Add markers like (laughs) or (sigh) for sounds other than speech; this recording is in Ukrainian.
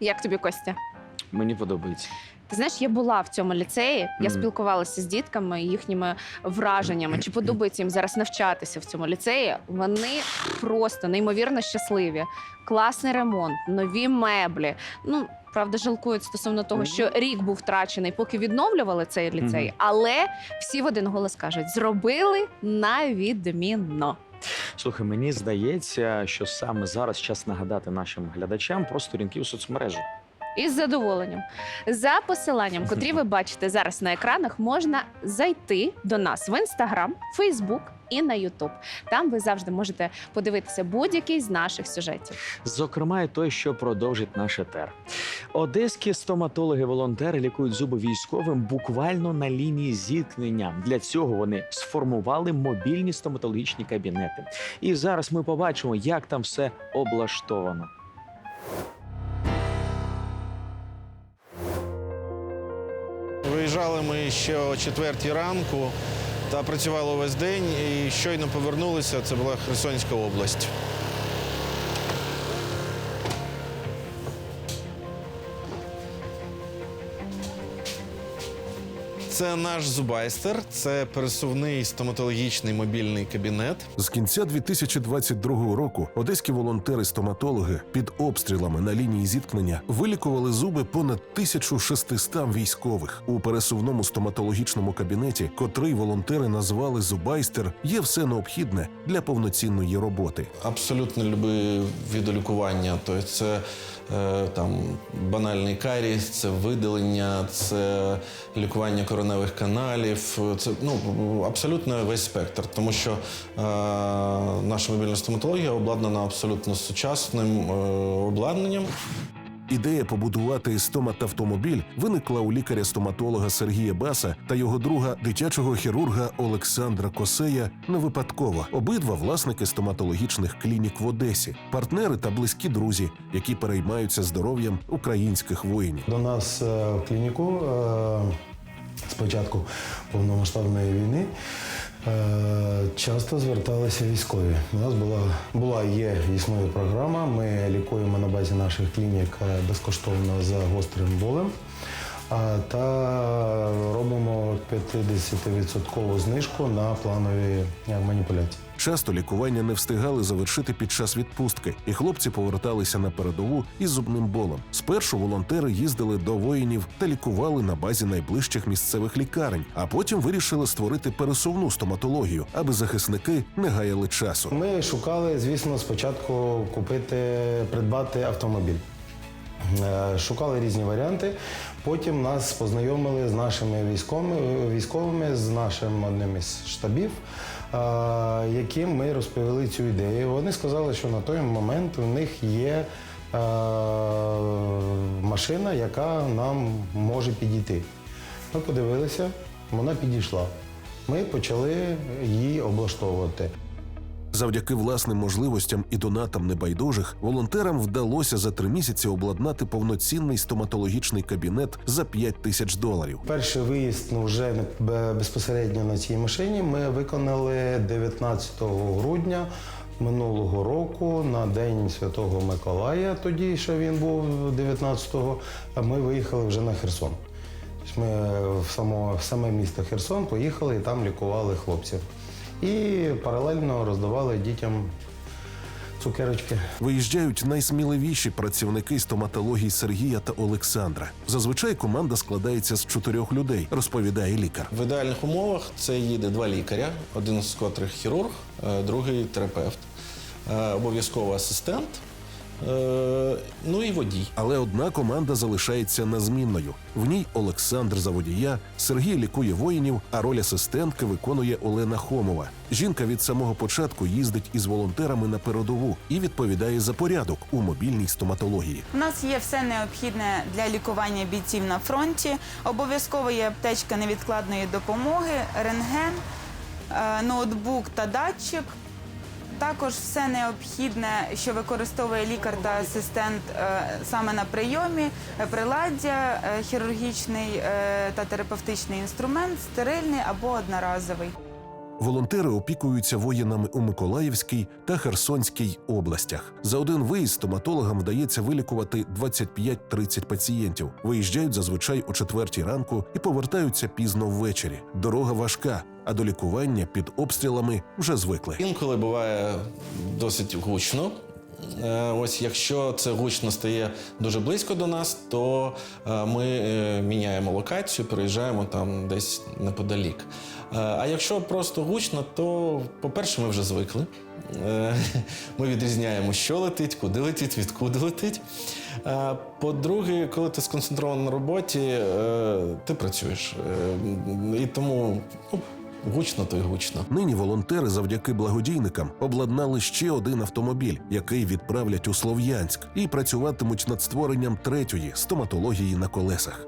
Як тобі Костя? Мені подобається. Ти знаєш, я була в цьому ліцеї, я Мгм. спілкувалася з дітками, їхніми враженнями, чи подобається їм зараз навчатися в цьому ліцеї. Вони просто неймовірно щасливі. Класний ремонт, нові меблі. Ну правда, жалкують стосовно того, що рік був втрачений, поки відновлювали цей ліцей. Мгм. Але всі в один голос кажуть: зробили на відмінно. Слухай, мені здається, що саме зараз час нагадати нашим глядачам про сторінки у соцмережі. Із задоволенням. За посиланням, котрі ви (laughs) бачите зараз на екранах, можна зайти до нас в інстаграм, Фейсбук і на Ютуб. Там ви завжди можете подивитися будь-який з наших сюжетів. Зокрема, і той, що продовжить наш етер. Одеські стоматологи-волонтери лікують зуби військовим буквально на лінії зіткнення. Для цього вони сформували мобільні стоматологічні кабінети. І зараз ми побачимо, як там все облаштовано. Виїжджали ми ще о четвертій ранку та працювали весь день. І щойно повернулися. Це була Херсонська область. Це наш зубайстер, це пересувний стоматологічний мобільний кабінет. З кінця 2022 року одеські волонтери-стоматологи під обстрілами на лінії зіткнення вилікували зуби понад 1600 військових у пересувному стоматологічному кабінеті, котрий волонтери назвали Зубайстер, є все необхідне для повноцінної роботи. Абсолютно любі види лікування. Тобто це е, там банальний каріс, це видалення, це лікування короневих каналів. Це ну абсолютно весь спектр, тому що е, наша мобільна стоматологія обладнана абсолютно сучасним е, обладнанням. Ідея побудувати стомат-автомобіль виникла у лікаря-стоматолога Сергія Баса та його друга дитячого хірурга Олександра Косея не випадково. Обидва власники стоматологічних клінік в Одесі, партнери та близькі друзі, які переймаються здоров'ям українських воїнів. До нас е, в клініку е, з початку повномасштабної війни е, часто зверталися військові. У нас була, була є існує програма. Ми лікуємо на базі наших клінік е, безкоштовно за гострим болем. Та робимо 50% знижку на планові е, маніпуляції. Часто лікування не встигали завершити під час відпустки, і хлопці поверталися на передову із зубним болем. Спершу волонтери їздили до воїнів та лікували на базі найближчих місцевих лікарень, а потім вирішили створити пересувну стоматологію, аби захисники не гаяли часу. Ми шукали, звісно, спочатку купити, придбати автомобіль. Е, Шукали різні варіанти. Потім нас познайомили з нашими військовими, військовими з нашим одним із штабів, е, яким ми розповіли цю ідею. Вони сказали, що на той момент у них є е, машина, яка нам може підійти. Ми подивилися, вона підійшла. Ми почали її облаштовувати. Завдяки власним можливостям і донатам небайдужих волонтерам вдалося за три місяці обладнати повноцінний стоматологічний кабінет за 5 тисяч доларів. Перший виїзд ну, вже безпосередньо на цій машині ми виконали 19 грудня минулого року на День Святого Миколая. Тоді ще він був 19-го, а ми виїхали вже на Херсон. Ми в само, в саме місто Херсон поїхали і там лікували хлопців. І паралельно роздавали дітям цукерочки. Виїжджають найсміливіші працівники стоматології Сергія та Олександра. Зазвичай команда складається з чотирьох людей, розповідає лікар. В ідеальних умовах це їде два лікаря, один з котрих хірург, е, другий терапевт, е, обов'язково асистент, ну і водій. Але одна команда залишається незмінною. В ній Олександр за водія, Сергій лікує воїнів, а роль асистентки виконує Олена Хомова. Жінка від самого початку їздить із волонтерами на передову і відповідає за порядок у мобільній стоматології. У нас є все необхідне для лікування бійців на фронті. Обов'язково є аптечка невідкладної допомоги, рентген, е, ноутбук та датчик. Також все необхідне, що використовує лікар та асистент е, саме на прийомі, е, приладдя, е, хірургічний та терапевтичний інструмент, стерильний або одноразовий. Волонтери опікуються воїнами у Миколаївській та Херсонській областях. За один виїзд стоматологам вдається вилікувати 25-30 пацієнтів. Виїжджають зазвичай о четвертій ранку і повертаються пізно ввечері. Дорога важка, а до лікування під обстрілами вже звикли. Інколи буває досить гучно. Е, Ось якщо це гучно стає дуже близько до нас, то е, ми е, міняємо локацію, переїжджаємо там десь неподалік. А якщо просто гучно, то, по-перше, ми вже звикли. (laughs) Ми відрізняємо, що летить, куди летить, відкуди летить. По-друге, коли ти сконцентрований на роботі, ти працюєш. І тому ну, гучно, то й гучно. Нині волонтери завдяки благодійникам обладнали ще один автомобіль, який відправлять у Слов'янськ, і працюватимуть над створенням третьої стоматології на колесах.